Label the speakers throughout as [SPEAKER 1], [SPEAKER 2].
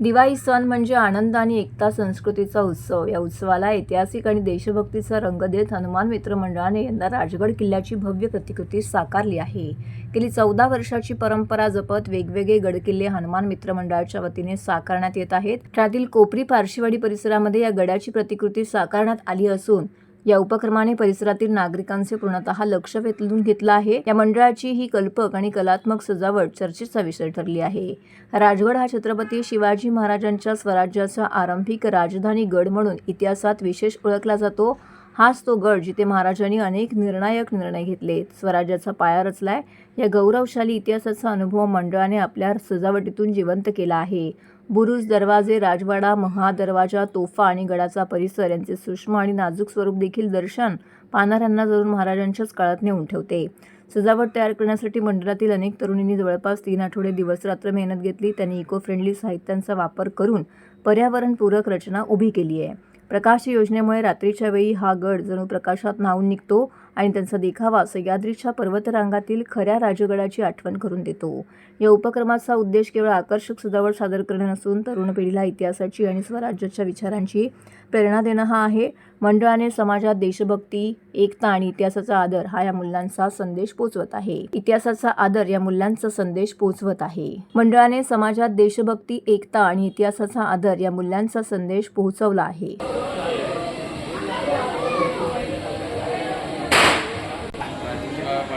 [SPEAKER 1] दिवाळी सण म्हणजे आनंद आणि एकता संस्कृतीचा उत्सव. या उत्सवाला ऐतिहासिक आणि देशभक्तीचा रंग देत हनुमान मित्र मंडळाने यंदा राजगड किल्ल्याची भव्य प्रतिकृती साकारली आहे. गेली चौदा वर्षाची परंपरा जपत वेगवेगळे गडकिल्ले हनुमान मित्र मंडळाच्या वतीने साकारण्यात येत आहेत. त्यातील कोपरी पारशिवाडी परिसरामध्ये या गडाची प्रतिकृती साकारण्यात आली असून या उपक्रमाने परिसरातील नागरिकांचे पूर्णतः लक्ष वेधून घेतलं आहे. या मंडळाची ही कल्पक आणि कलात्मक सजावट चर्चेचा विषय ठरली आहे. राजगड हा छत्रपती शिवाजी महाराजांच्या स्वराज्याचा आरंभिक राजधानी गड म्हणून इतिहासात विशेष ओळखला जातो. हाच तो गड जिथे महाराजांनी अनेक निर्णायक निर्णय घेतले स्वराज्याचा पाया रचलाय. या गौरवशाली इतिहासाचा अनुभव मंडळाने आपल्या सजावटीतून जिवंत केला आहे. बुरुज दरवाजे राजवाडा महादरवाजा तोफा आणि गडाचा परिसर यांचे सूक्ष्म आणि नाजूक स्वरूप देखील दर्शन पाहणाऱ्यांना जरूर महाराजांच्याच काळात नेऊन ठेवते. सजावट तयार करण्यासाठी मंडळातील अनेक तरुणींनी जवळपास तीन आठवडे दिवसरात्र मेहनत घेतली. त्यांनी इको फ्रेंडली साहित्यांचा वापर करून पर्यावरणपूरक रचना उभी केली आहे. प्रकाश योजनेमुळे रात्रीच्या वेळी हा गड जणू प्रकाशात न्हावून निघतो. आणि त्यांचा देखावा सह्याद्रीच्या पर्वतरांगातील खऱ्या राजगडाची आठवण करून देतो. या उपक्रमाचा उद्देश केवळ आकर्षक सजावट सादर करणे नसून तरुण पिढीला इतिहासाची आणि स्वराज्याच्या विचारांची प्रेरणा देणं हा आहे. मंडळाने समाजात देशभक्ती एकता आणि इतिहासाचा आदर हा या मूल्यांचा संदेश पोचवत आहे. इतिहासाचा आदर या मूल्यांचा संदेश पोचवत आहे. मंडळाने समाजात देशभक्ती एकता आणि इतिहासाचा आदर या मूल्यांचा संदेश पोहोचवला आहे.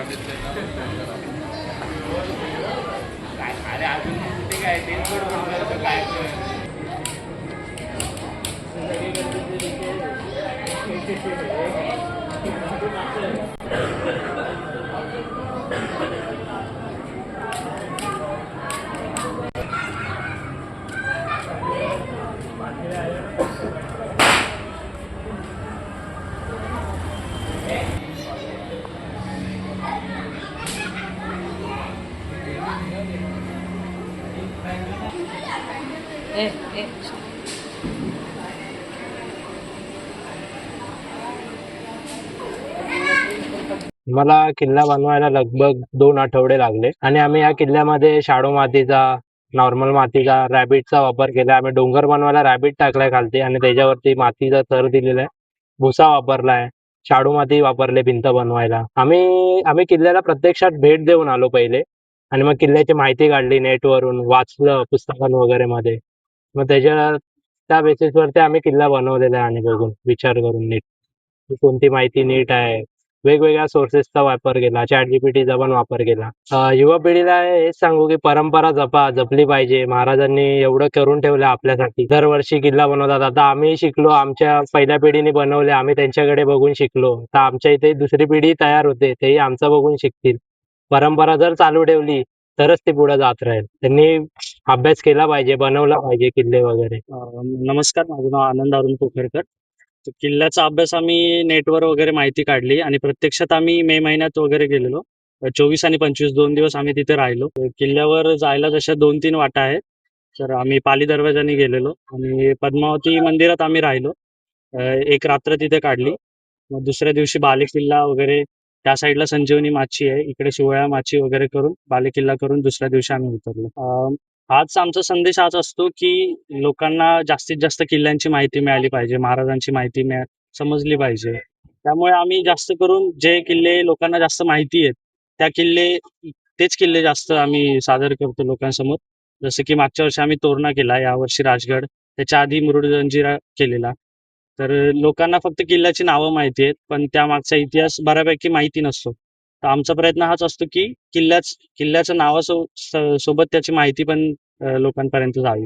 [SPEAKER 1] Hadi.
[SPEAKER 2] मला किल्ला बनवायला लगभग दोन आठवडे लागले. आणि आम्ही या किल्ल्यामध्ये शाडू मातीचा नॉर्मल मातीचा रॅबिटचा वापर केला. आम्ही डोंगर बनवायला रॅबिट टाकलाय खालती आणि त्याच्यावरती मातीचा थर दिलेला आहे. भुसा वापरलाय. शाडू माती वापरले भिंत बनवायला. आम्ही आम्ही किल्ल्याला प्रत्यक्षात भेट देऊन आलो पहिले. आणि मग किल्ल्याची माहिती काढली नेटवरून वाचलं पुस्तकां वगैरे मध्ये. मग त्याच्या त्या बेसिसवरती आम्ही किल्ला बनवलेला आहे आणि बघून विचार करून नीट. कोणती माहिती नीट आहे? वेगवेगळ्या सोर्सेसचा वापर केला चॅट जीपीटीचा पण वापर केला. युवा पिढीला हेच सांगू की परंपरा जपा जपली पाहिजे. महाराजांनी एवढं करून ठेवलं आपल्यासाठी. दरवर्षी किल्ला बनवतात. आता आम्ही शिकलो आमच्या पहिल्या पिढीने बनवले आम्ही त्यांच्याकडे बघून शिकलो. तर आमच्या इथे दुसरी पिढी तयार होते तेही आमचं बघून शिकतील. परंपरा जर चालू ठेवली तरच ती पुढे जात राहील. त्यांनी अभ्यास केला पाहिजे बनवला पाहिजे किल्ले वगैरे.
[SPEAKER 3] नमस्कार माझं नाव आनंद अरुण पोखरकर. किल्ल्याचा अभ्यास आम्ही नेटवर वगैरे माहिती काढली आणि प्रत्यक्षात आम्ही मे महिन्यात वगैरे गेलेलो. चोवीस आणि पंचवीस दोन दिवस आम्ही तिथे राहिलो. किल्ल्यावर जायला जशा दोन तीन वाटा आहेत तर आम्ही पाली दरवाजाने गेलेलो आणि पद्मावती मंदिरात आम्ही राहिलो. एक रात्र तिथे काढली. मग दुसऱ्या दिवशी बाले किल्ला वगैरे त्या साईडला संजीवनी माची आहे. इकडे शिवळ्या माची वगैरे करून बालेकिल्ला करून दुसऱ्या दिवशी आम्ही उतरलो. हाच आमचा संदेश हाच असतो की लोकांना जास्तीत जास्त किल्ल्यांची माहिती मिळाली पाहिजे महाराजांची माहिती मिळा समजली पाहिजे. त्यामुळे आम्ही जास्त करून जे किल्ले लोकांना जास्त माहिती आहेत त्या किल्ले तेच किल्ले जास्त आम्ही सादर करतो लोकांसमोर. जसं की मागच्या वर्षी आम्ही तोरणा केला यावर्षी राजगड त्याच्या आधी मुरुड जंजिरा केलेला. तर लोकांना फक्त किल्ल्याची नावं माहिती आहेत पण त्यामागचा इतिहास बऱ्यापैकी माहिती नसतो. तर आमचा प्रयत्न हाच असतो की किल्ल्याच किल्ल्याचं नावासो सोबत त्याची माहिती पण लोकांपर्यंत जावी.